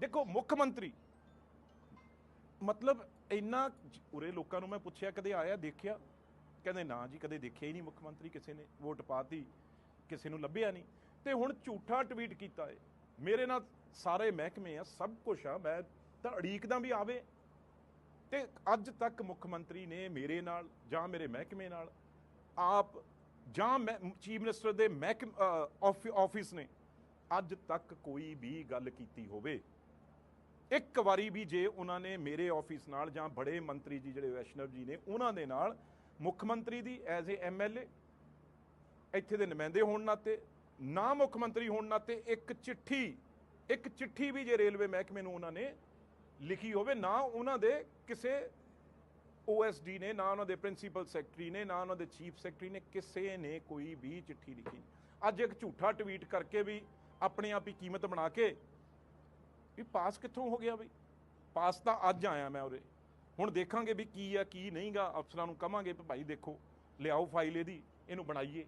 ਦੇਖੋ, ਮੁੱਖ ਮੰਤਰੀ। ਮਤਲਬ ਇੰਨਾ ਉਰੇ ਲੋਕਾਂ ਨੂੰ ਮੈਂ ਪੁੱਛਿਆ, ਕਦੇ ਆਇਆ, ਦੇਖਿਆ? ਕਹਿੰਦੇ ਨਾ ਜੀ, ਕਦੇ ਦੇਖਿਆ ਹੀ ਨਹੀਂ ਮੁੱਖ ਮੰਤਰੀ, ਕਿਸੇ ਨੇ ਵੋਟ ਪਾਤੀ, ਕਿਸੇ ਨੂੰ ਲੱਭਿਆ ਨਹੀਂ। ਤੇ ਹੁਣ ਝੂਠਾ ਟਵੀਟ ਕੀਤਾ ਏ। ਮੇਰੇ ਨਾਲ ਸਾਰੇ ਮਹਿਕਮੇ ਆ, ਸਭ ਕੁਝ ਆ, ਮੈਂ ਤਾਂ ਅੜੀਕਦਾ ਵੀ ਆਵੇ। ਤੇ ਅੱਜ ਤੱਕ ਮੁੱਖ ਮੰਤਰੀ ਨੇ ਮੇਰੇ ਨਾਲ ਜਾਂ ਮੇਰੇ ਮਹਿਕਮੇ ਨਾਲ, ਆਪ ਜਾਂ ਚੀਫ ਮਿਨਿਸਟਰ ਦੇ ਮਹਿਕਮ ਆਫਿਸ ਨੇ ਅੱਜ ਤੱਕ ਕੋਈ ਵੀ ਗੱਲ ਕੀਤੀ ਹੋਵੇ ਇੱਕ ਵਾਰੀ ਵੀ ਜੇ ਉਹਨਾਂ ਨੇ ਮੇਰੇ ਆਫਿਸ ਨਾਲ ਜਾਂ ਬੜੇ ਮੰਤਰੀ ਜੀ ਜਿਹੜੇ ਵੈਸ਼ਨਵ ਜੀ ਨੇ, ਉਹਨਾਂ ਦੇ ਨਾਲ ਮੁੱਖ ਮੰਤਰੀ ਦੀ ਐਜ਼ ਏ ਐਮਐਲਏ ਇੱਥੇ ਦੇ ਨੁਮਾਇੰਦੇ ਹੋਣ ਨਾਤੇ, ਨਾ ਮੁੱਖ ਮੰਤਰੀ ਹੋਣ ਨਾਤੇ ਇੱਕ ਚਿੱਠੀ ਇੱਕ ਚਿੱਠੀ ਵੀ ਜੇ ਰੇਲਵੇ ਮਹਿਕਮੇ ਨੂੰ ਉਹਨਾਂ ਨੇ ਲਿਖੀ ਹੋਵੇ, ਨਾ ਉਹਨਾਂ ਦੇ ਕਿਸੇ ਓਐਸਡੀ ਨੇ, ਨਾ ਉਹਨਾਂ ਦੇ ਪ੍ਰਿੰਸੀਪਲ ਸੈਕਟਰੀ ਨੇ, ਨਾ ਉਹਨਾਂ ਦੇ ਚੀਫ ਸੈਕਟਰੀ ਨੇ, ਕਿਸੇ ਨੇ ਕੋਈ ਵੀ ਚਿੱਠੀ ਲਿਖੀ ਅੱਜ ਇੱਕ ਝੂਠਾ ਟਵੀਟ ਕਰਕੇ ਵੀ ਆਪਣੇ ਆਪ ਹੀ ਕੀਮਤ ਬਣਾ ਕੇ ਵੀ ਪਾਸ ਕਿੱਥੋਂ ਹੋ ਗਿਆ ਬਈ? ਪਾਸ ਤਾਂ ਅੱਜ ਆਇਆ ਮੈਂ ਉਰੇ। ਹੁਣ ਦੇਖਾਂਗੇ ਵੀ ਕੀ ਆ, ਕੀ ਨਹੀਂਗਾ। ਅਫਸਰਾਂ ਨੂੰ ਕਵਾਂਗੇ ਵੀ ਭਾਈ ਦੇਖੋ, ਲਿਆਓ ਫਾਈਲ ਇਹਦੀ, ਇਹਨੂੰ ਬਣਾਈਏ।